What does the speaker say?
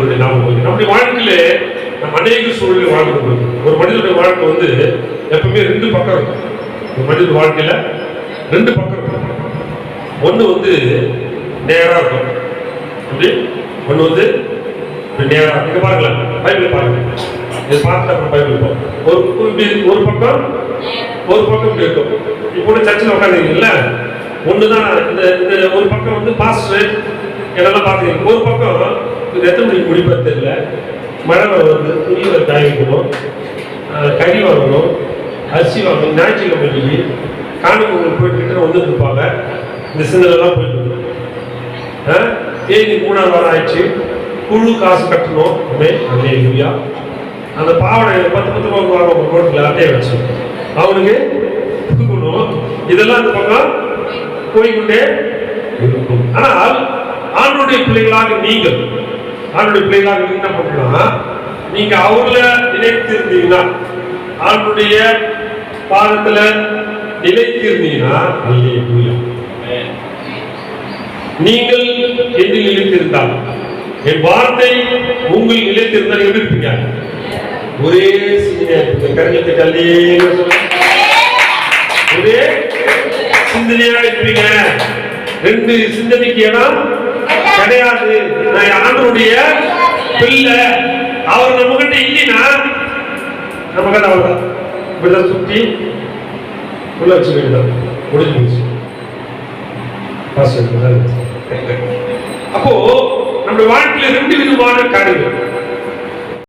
ஆண்டவருடைய நாமம் போய் நம்முடைய வாழ்க்கையில நம்ம அநேக சூழலில் வாழ்ந்து ஒரு மனிதனுடைய வாழ்க்கை வந்து எப்பவுமே ரெண்டு பக்கம் இருக்கும். ஒரு மனித வாழ்க்கையில ரெண்டு பக்கம் இருக்கும். ஒன்று வந்து நேரா இருக்கும். அப்படி ஒன்று வந்து நேராக நேரா நீங்க பாருங்களேன். பைபிள் பாருங்க. இது பார்த்து அப்புறம் பைபிள் ஒரு ஒரு ஒரு பக்கம் ஒரு பக்கம் இப்படி இருக்கும். இப்போ கூட சர்ச்சில் உட்காந்துருக்கீங்கல்ல? ஒன்று தான் இந்த இந்த ஒரு பக்கம் வந்து பாஸ்டர் இதெல்லாம் பார்த்துருக்கீங்க? ஒரு பக்கம் இது மணி மணிக்கு தெரியல மழை வருது துணி வர வைக்கணும் கறி வாங்கணும் அரிசி வாங்கணும் ஞாயிற்றுக்கிழமை காணுக்கு போயிட்டு கிட்ட வந்துட்டு இருப்பாங்க. இந்த சிந்தனைலாம் போயிட்டு இருக்கும் ஆ? தேதி மூணாவது வாரம் ஆயிடுச்சு. குழு காசு கட்டணும். அமே அல்லேலூயா அந்த பாவடை பத்து பத்து ரூபா வாங்க ரோட்டில் அட்டையை வச்சு. அவனுக்கு கொடுக்கணும் இதெல்லாம் இந்த பக்கம் போய்கொண்டே இருக்கும். ஆனால் ஆணுடைய பிள்ளைகளாக நீங்கள். ஆணுடைய பிள்ளைகளாக என்ன பண்ணலாம் நீங்க அவங்கள நினைத்து இருந்தீங்கன்னா ஆணுடைய பாதத்துல நிலைத்து இருந்தீங்கன்னா அல்லேலூயா நீங்கள் எதில் நிலைத்திருந்தால்? என் வார்த்தை உங்கள் நிலைத்திருந்தால் எப்படி இருப்பீங்க? ஒரே சிந்தனையா இருப்பீங்க. கருங்கத்தை கல்லே ஒரே சிந்தனையா இருப்பீங்க. ரெண்டு சிந்தனைக்கு இடம் கிடையாது. நான் ஆண்டவருடைய பிள்ளை. அவர் நம்ம கிட்ட இல்லைன்னா நம்ம கிட்ட அவர் இப்படிதான் சுத்தி உள்ள வச்சுக்கிட்டார் முடிஞ்சு போச்சு. அப்போ நம்ம வாழ்க்கையில ரெண்டு விதமான காரியங்கள்.